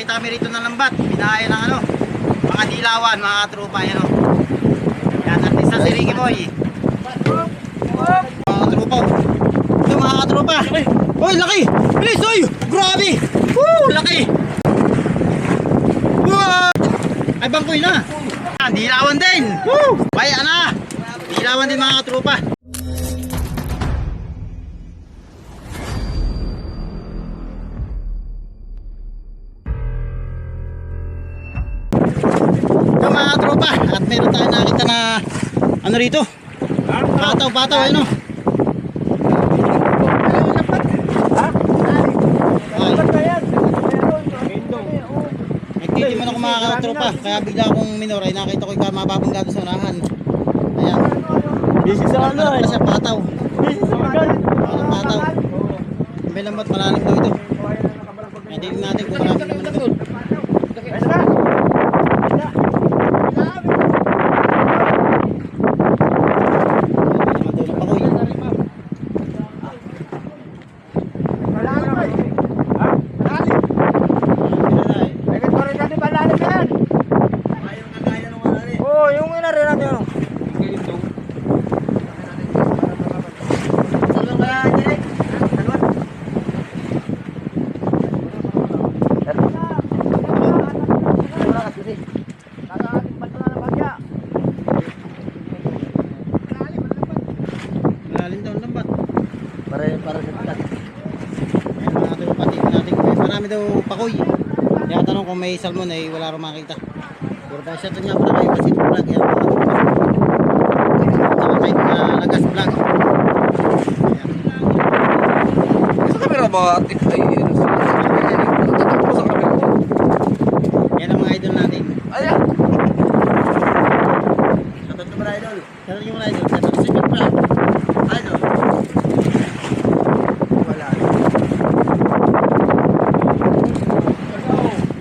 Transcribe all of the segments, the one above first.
nakakita kami rito ng lambat. Pinaya ng ano, mga dilawan, mga katropa. Yan o. Yan, artista si Ricky Boy. Mga katropa. Ito mga katropa. Uy, laki! Bilis, uy! Grabe! Woo! Laki! Wow! Ay, bangkoy na! Dilawan din! Woo! Baya na! Dilawan din mga katropa. Ano rito? Pataw pataw ano? Nagtitimon ako mga tropa kaya bigla akong minor ay nakita ko yung mababang gato sa unahan. Ayan. Busy sa ano eh. pataw. Parang pataw may lambat malalim daw ito? Hindi natin kung marami naman ito Ayos na. naman daw ng pakoy Agad pa rin natin malalim yan. Oo, yung inarin natin ano. malalim daw ang lambat Para para sa tikas. Ayan mga tropa, tingnan natin kung may marami daw pakoy. Kaya tanong kung may salmon ay wala rin makita. Puro pa siya nga pala kayo kasi vlog. Yan. Saka kahit na lagas vlog. Sa camera ba? Ay, ano sa sa camera. Yan ang mga idol natin. Ayan. Shoutout ko mga idol. Shoutout ko mga idol. Shoutout si Big Vlog. Idol. Wala.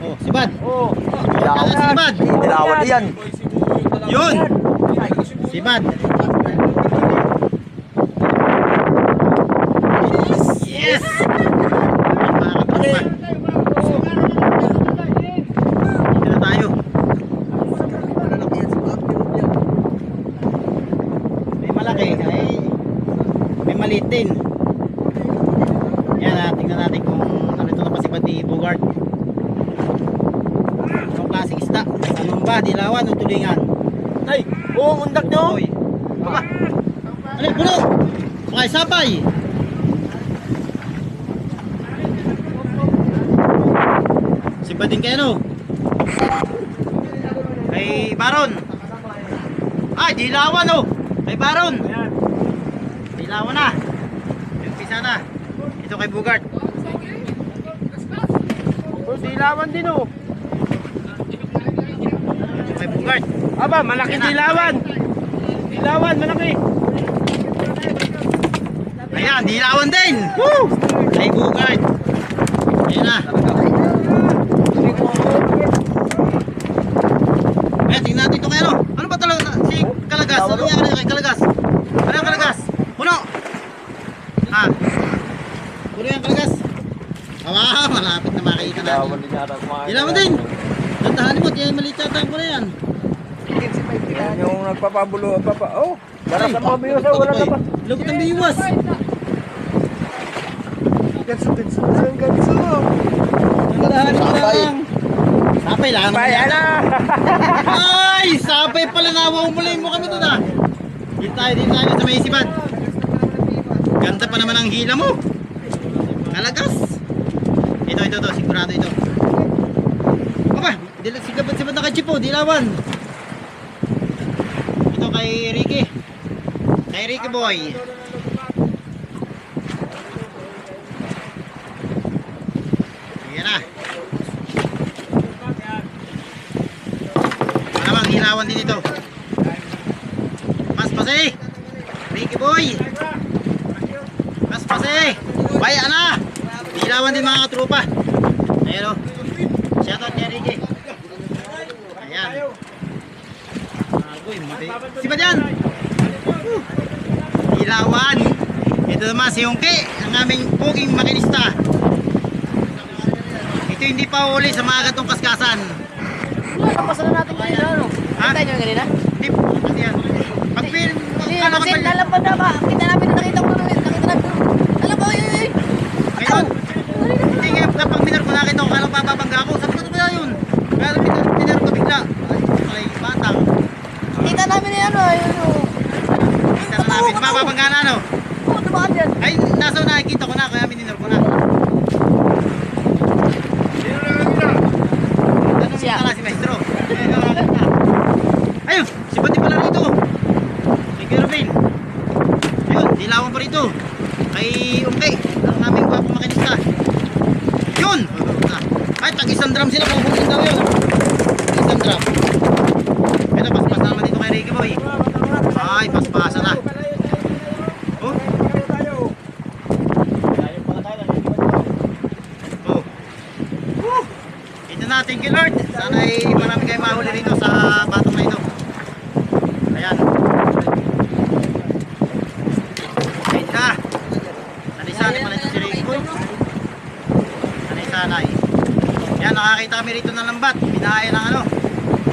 Oh, si Bad. Oo. Si Bad. Dilawan yan. Yun. Si Bad. Yes! Na maliit din. Yan ah, tingnan natin kung ano ito napasibad ni Bogart. Anong klaseng isda? Anong ba? Dilawan o tulingan? Ay, oo, undak nyo. Oy. Aba. Ano yung puno? Okay, sapay. Si Bading kayo no? Kay Baron. Ay, dilawan oh. Kay Baron. Ayan. Dilawan na. Yung pisa na. Ito kay Bugart. Oh, dilawan din oh. Bugart. Aba, malaki dilawan. Dilawan, malaki. Ayan, dilawan din. Woo! Kay Bugart. Ayan na. Ayan, tingnan natin ito kay ano. Ano ba talaga? Si Kalagas. Ano nangyari kay Kalagas? Ano yung Kalagas? Puno. Ah. Puno yung Kalagas. Ah, malapit na makikita natin. Dilawan din. Tandahan mo, tiyan maliit yata ang puno yan. Yan yung nagpapabulo, papa. Oh, para Ay, sa mga biyosa, wala na pa. Lagot ang biwas. Ganso, ganso, ganso, ganso. Tandahan mo Sapay. lang. Sapay lang. Bayan na! Ay, sapay pala nawawalay mo kami doon ah. Dito tayo, dito tayo sa may isipan. Ganda pa naman ang hila mo. Kalagas. Ito, ito, ito. Sigurado ito. Aba, dila, sigabat sibat na kay Chipo, dilawan. Kay Ricky. Kay Ricky boy. Ayan na. Malamang hilawan din ito. Mas pase. Ricky boy. Mas pase. Baya na. Hilawan din mga katropa. Ayan o. Shoutout kay Ricky. Ayan. Agoy, mati. Si ba dyan? Woo. Hilawan. Ito naman si Yongke, ang aming puging makinista. Ito hindi pa uli sa mga gatong kaskasan. Napasa na natin kanina, ano? Ha? Kita nyo kanina? Hindi po, hindi yan. Pag pin, Hindi, ano ka kasi pala? lalapad na ba? Kita namin na nakita ko na nakita namin. Alam mo, yun, yun. Ngayon, hindi nga kapag minor ko nakita ko, kala ko bababangga ako. Sabi ko, ano ba yun? Kaya minor, minor ko bigla. Ay, pala yung batang. Kita namin yan, ano, yun, yun. Na namin, mababangga na ano. Oo, dumaan yan. Ay, nasa nakikita ko na, kaya minor ko na. Tanong Siya. mo na si Maestro. Eh, nakakita. Ayun, si Bati pala rito. Si Kervin. Ayun, dilawan pa rito. Kay Umpe, ang aming gwapong makinista. Yun! Ay, tag isang drum sila, pupunin daw yun. Isang drum. Ito, paspas na naman dito kay Ricky Boy. Ay, paspasa na. Oh, Oh. Woo! Ito na, thank you Lord. Sana ay marami kayo mahuli rito sa batong na ito. Ayan. Ayun na. Sanay-sanay pala ito si Ricky Boy. Sanay-sanay. Yan, nakakita kami rito ng lambat. Binaya ng ano,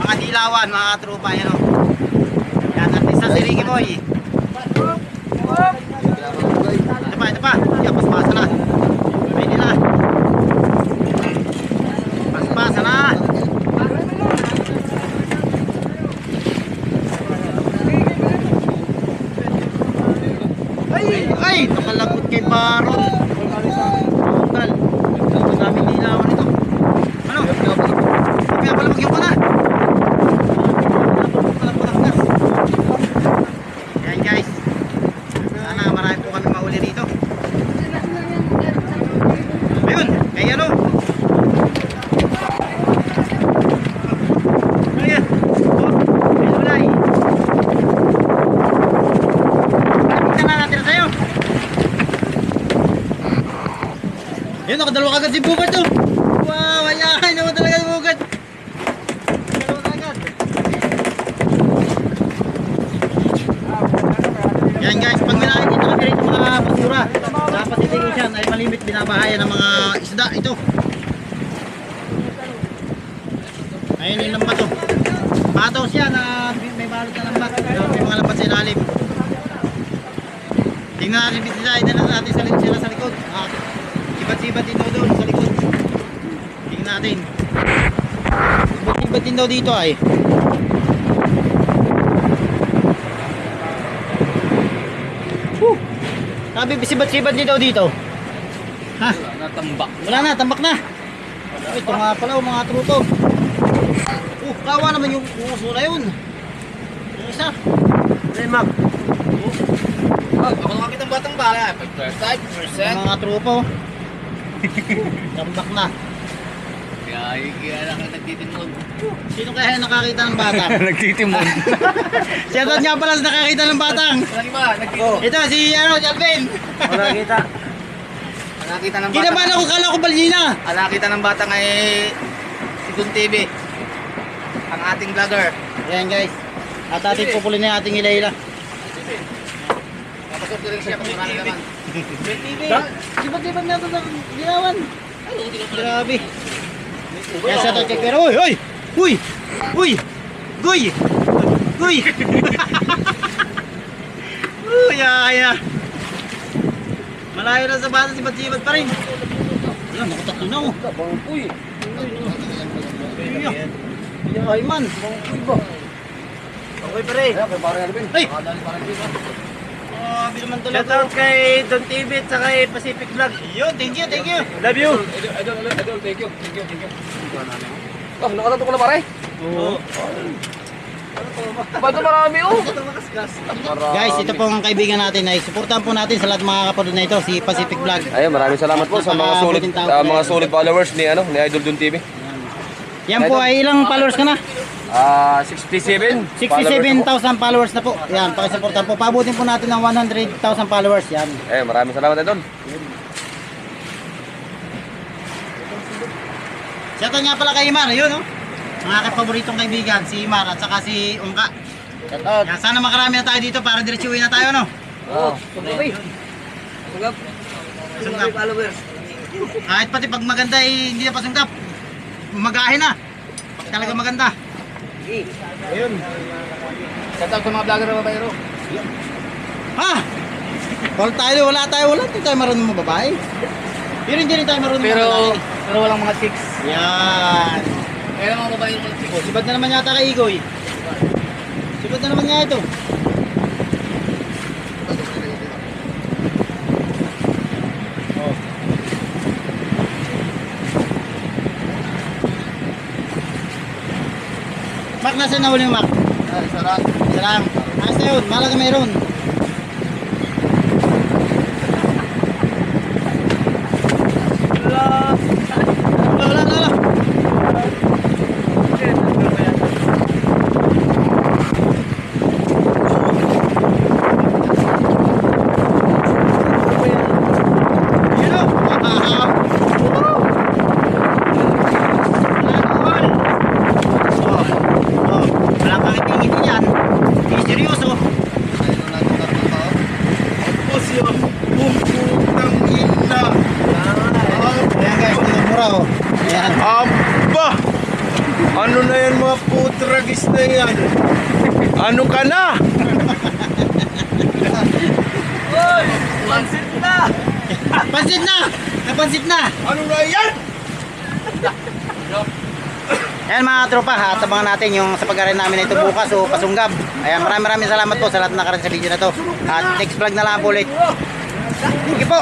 mga dilawan, mga trupa. Yan o. Yan, at isa si Ricky Boy. Ito pa, ito pa. Yan, paspasa na. Pwede na. Paspasa na. Ay, nakalabot kay Baron. Total. Ang daming dilawan ito. Ano? Kaya pala mag ko na. Yan guys. Sana marami po kami mahuli dito. Ayun, kaya ano? Ayan. Oh, may ulay. Bakit na natin sa'yo? Yun, nakadalawa agad si Bugad to. Wow, ayahay naman talaga si Bugad. Dalawa agad. Yan guys, pag may nakikita kami rito mga basura sa Pacific Ocean ay malimit binabahayan ng mga isda ito. Ayun yung lambat to. Pataw siya na may balot na lambat. May mga lambat sa ilalim. Tingnan natin bisita na natin sa sila sa sibat-sibat din daw doon sa likod. Tingnan natin. Sibat-sibat din daw dito ay. Woo! Sabi sibat-sibat din daw dito. Ha? Natambak. Wala na, tambak na. Ay, ito nga pala, oh, mga truto. Oh, kawa naman yung uso na yun. Yung isa. Hey, Mac. Ah, ako nakakita ng batang bala. 5%. Yung mga trupo. Tambak na. Kaya, kaya lang nagtitinod. Sino kaya nakakita ng batang? Nagtitimon. Siya doon nga pala nakakita ng batang. Walang iba, nagtitinod. Ito, si ano, si Alvin. Wala kita. Nakita ng Kinabahan ako, kala ko balina. Ah, nakita ng batang ay si Dun TV. Ang ating vlogger. Yan guys. At ating pupulin na ating ilayla. Napasok ko rin siya kung marami naman. Sibat-sibat na ito ng ginawan. Grabe. Yan sa to check pero uy, uy, uy, uy, guy. Uy, ay, ay. Malayo na sa bata, sibat-sibat pa rin. Yan, nakatatlo na oh. Uy. Ay, ay man. Okay pa rin. Ay! Grabe naman talaga. Shout out kay Don TV at saka kay Pacific Vlog. Yun, thank you, thank you. Love you. Idol, idol, idol, thank you, thank you, thank you. Oh, nakatato ko na pare. Oo. Ba't marami oh? Guys, ito po ang kaibigan natin ay suportahan po natin sa lahat ng mga kapatid na ito, si Pacific Vlog. Ayun, maraming salamat po sa mga solid po mga solid followers ni ano ni Idol Don TV. Yan po ay ilang followers ka na? Ah, 67. 67,000 followers na po. Yan, pakisuportahan po. Pabutin po natin ng 100,000 followers. Yan. Eh, maraming salamat Idol. Shoutout nga pala kay Imar, yun oh. Mga kapaboritong kaibigan, si Imar at saka si Ungka. Shout out. Yan, sana makarami na tayo dito para diretsuhin na tayo, no? Oh. Sungkap. Kahit pati pag maganda, eh, hindi na pa sungkap. magahin na. Pag talaga maganda. Ayun. Shout out sa mga vlogger na babayro. Ha? Wala tayo, wala tayo, wala tayo, tayo marunong mga babae. Pero hindi rin tayo marunong mga Pero, lalaki. pero walang mga chicks. Yan. Kaya mga babae yung mga chicks. Sibat na naman yata kay Igoy. Sibat na naman nga ito. Mark, nasa na huli yung Mark? Ay, lang. Ayos na yun, mahalaga mayroon. Wala, wala, wala. Yun o. Wow. Wala na, all. Oh, oh, walang kakitingin yan. Hindi seryoso. Tapos yun. Pumputang ina. Ayan guys, mura oh. Ayan. Aba! Ano na yan mga putragis na yan? Ano ka na? Pansit na! Napansit na! Ano na yan? Ayan mga tropa, at abangan natin yung sa pag namin na ito bukas o pasunggab. Ayan, maraming maraming salamat po sa lahat na nakaroon sa video na to. At next vlog na lang po ulit. Sige po!